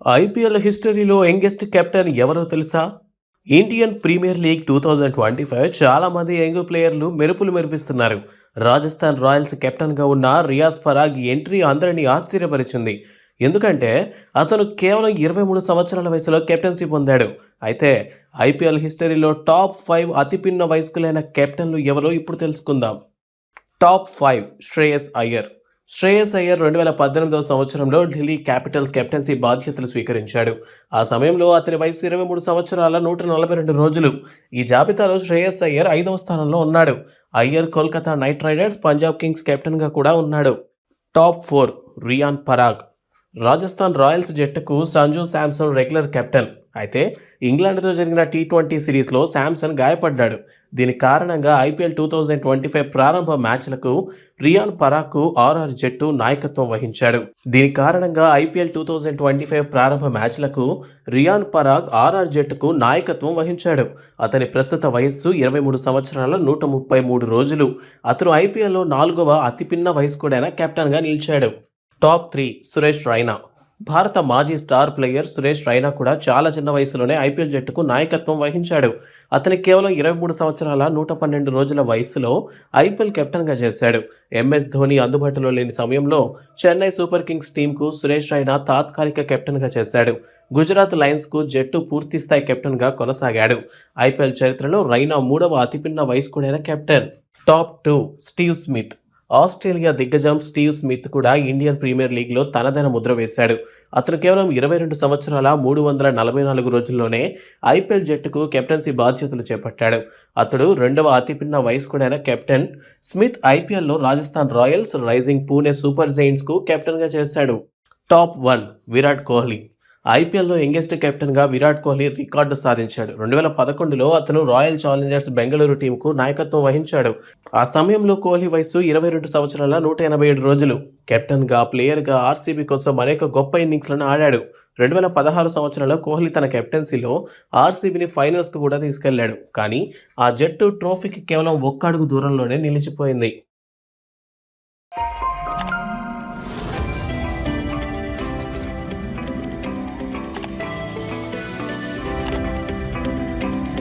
IPL హిస్టరీలో youngest captain ఎవరో తెలుసా? Indian Premier League two thousand twenty five చాలా మంది యంగ్ ప్లేయర్లు మెరుపులు మెరిపిస్తున్నారు. రాజస్థాన్ రాయల్స్ కెప్టెన్గా ఉన్న రియాజ్ పరాగ్ ఎంట్రీ అందరినీ ఆశ్చర్యపరిచింది. ఎందుకంటే అతను కేవలం ఇరవై మూడు సంవత్సరాల వయసులో కెప్టెన్సీ పొందాడు. అయితే ఐపీఎల్ హిస్టరీలో టాప్ ఫైవ్ అతిపిన్న వయస్కులైన కెప్టెన్లు ఎవరో ఇప్పుడు తెలుసుకుందాం. Top five Shreyas Iyer. Shreyas Iyer రెండు వేల పద్దెనిమిదవ సంవత్సరంలో ఢిల్లీ క్యాపిటల్స్ కెప్టెన్సీ బాధ్యతలు స్వీకరించాడు. ఆ సమయంలో అతని వయసు ఇరవై మూడు సంవత్సరాల నూట నలభై రెండు రోజులు. ఈ జాబితాలో శ్రేయస్ అయ్యర్ ఐదవ స్థానంలో ఉన్నాడు. Iyer Kolkata Knight Riders Punjab Kings కెప్టెన్గా కూడా ఉన్నాడు. Top four Riyan Parag. Rajasthan Royals జట్టుకు సంజు శాంసన్ రెగ్యులర్ కెప్టెన్. అయితే ఇంగ్లాండ్తో జరిగిన టీ ట్వంటీ సిరీస్లో శాంసన్ గాయపడ్డాడు. దీని కారణంగా IPL two thousand twenty five ప్రారంభ మ్యాచ్లకు రియాన్ పరాగ్కు ఆర్ఆర్ జట్టు నాయకత్వం వహించాడు. దీని కారణంగా IPL two thousand twenty five ప్రారంభ మ్యాచ్లకు రియాన్ పరాగ్ ఆర్ఆర్ జట్టుకు నాయకత్వం వహించాడు. అతని ప్రస్తుత వయస్సు ఇరవై మూడు సంవత్సరాల నూట ముప్పై మూడు రోజులు. అతను ఐపీఎల్లో నాలుగవ అతిపిన్న వయస్కుడైన కెప్టెన్గా నిలిచాడు. Top three Suresh Raina. భారత మాజీ స్టార్ ప్లేయర్ సురేష్ రైనా కూడా చాలా చిన్న వయసులోనే ఐపీఎల్ జట్టుకు నాయకత్వం వహించాడు. అతని కేవలం ఇరవై మూడు సంవత్సరాల నూట పన్నెండు రోజుల వయసులో ఐపీఎల్ కెప్టెన్గా చేశాడు. ఎంఎస్ ధోని అందుబాటులో లేని సమయంలో చెన్నై సూపర్ కింగ్స్ టీంకు సురేష్ రైనా తాత్కాలిక కెప్టెన్గా చేశాడు. గుజరాత్ లయన్స్కు జట్టు పూర్తిస్థాయి కెప్టెన్గా కొనసాగాడు. ఐపీఎల్ చరిత్రలో రైనా మూడవ అతిపిన్న వయస్కుడైన captain. Top two Steve Smith. Australia దిగ్గజం స్టీవ్ స్మిత్ కూడా ఇండియన్ ప్రీమియర్ లీగ్లో తనదైన ముద్ర వేశాడు. అతను కేవలం ఇరవై రెండు సంవత్సరాల మూడు వందల నలభై నాలుగు రోజుల్లోనే ఐపీఎల్ జట్టుకు కెప్టెన్సీ బాధ్యతలు చేపట్టాడు. అతడు రెండవ అతిపిన్న వయస్కుడైన కెప్టెన్ స్మిత్ ఐపీఎల్లో Rajasthan Royals Rising Pune Super జైంట్స్కు కెప్టెన్గా చేశాడు. టాప్ వన్ విరాట్ కోహ్లీ ఐపీఎల్లో యంగెస్ట్ కెప్టెన్గా విరాట్ కోహ్లీ రికార్డు సాధించాడు. రెండు వేల పదకొండులో అతను రాయల్ ఛాలెంజర్స్ బెంగళూరు టీంకు నాయకత్వం వహించాడు. ఆ సమయంలో కోహ్లీ వయసు ఇరవై రెండు సంవత్సరాల నూట ఎనభై ఏడు రోజులు. కెప్టెన్గా ప్లేయర్గా ఆర్సీబీ కోసం అనేక గొప్ప ఇన్నింగ్స్లను ఆడాడు. రెండు వేల పదహారు సంవత్సరంలో కోహ్లీ తన కెప్టెన్సీలో ఆర్సీబీని ఫైనల్స్కు కూడా తీసుకెళ్ళాడు. కానీ ఆ జట్టు ట్రోఫీకి కేవలం ఒక్క అడుగు దూరంలోనే నిలిచిపోయింది.